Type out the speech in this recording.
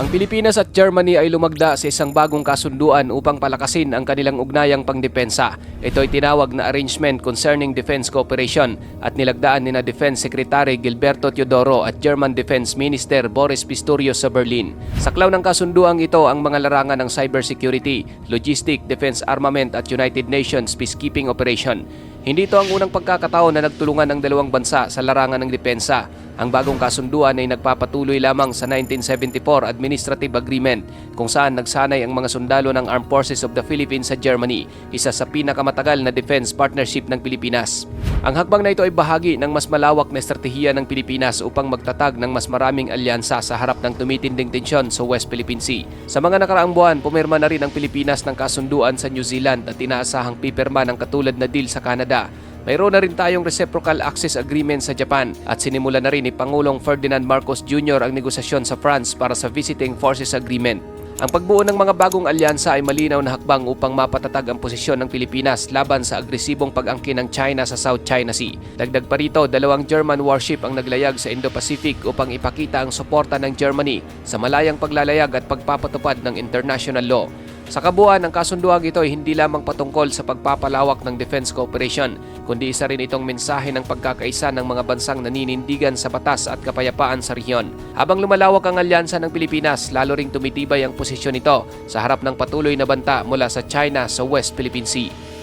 Ang Pilipinas at Germany ay lumagda sa isang bagong kasunduan upang palakasin ang kanilang ugnayang pangdepensa. Ito ay tinawag na Arrangement Concerning Defense Cooperation at nilagdaan ni na Defense Secretary Gilberto Teodoro at German Defense Minister Boris Pistorius sa Berlin. Saklaw ng kasunduang ito ang mga larangan ng cybersecurity, logistic, defense armament at United Nations peacekeeping operation. Hindi ito ang unang pagkakataon na nagtulungan ng dalawang bansa sa larangan ng depensa. Ang bagong kasunduan ay nagpapatuloy lamang sa 1974 Administrative Agreement kung saan nagsanay ang mga sundalo ng Armed Forces of the Philippines sa Germany, isa sa pinakamatagal na defense partnership ng Pilipinas. Ang hakbang na ito ay bahagi ng mas malawak na estratehiya ng Pilipinas upang magtatag ng mas maraming alyansa sa harap ng tumitinding tensyon sa West Philippine Sea. Sa mga nakaraang buwan, pumirma na rin ang Pilipinas ng kasunduan sa New Zealand at inaasahang pipirma ng katulad na deal sa Canada. Mayroon na rin tayong Reciprocal Access Agreement sa Japan at sinimula na rin ni Pangulong Ferdinand Marcos Jr. ang negosasyon sa France para sa Visiting Forces Agreement. Ang pagbuo ng mga bagong alyansa ay malinaw na hakbang upang mapatatag ang posisyon ng Pilipinas laban sa agresibong pag-angkin ng China sa South China Sea. Dagdag pa rito, dalawang German warship ang naglayag sa Indo-Pacific upang ipakita ang suporta ng Germany sa malayang paglalayag at pagpapatupad ng international law. Sa kabuuan, ang kasunduang ito ay hindi lamang patungkol sa pagpapalawak ng defense cooperation, kundi isa rin itong mensahe ng pagkakaisa ng mga bansang naninindigan sa batas at kapayapaan sa rehiyon. Habang lumalawak ang alyansa ng Pilipinas, lalo ring tumitibay ang posisyon nito sa harap ng patuloy na banta mula sa China sa West Philippine Sea.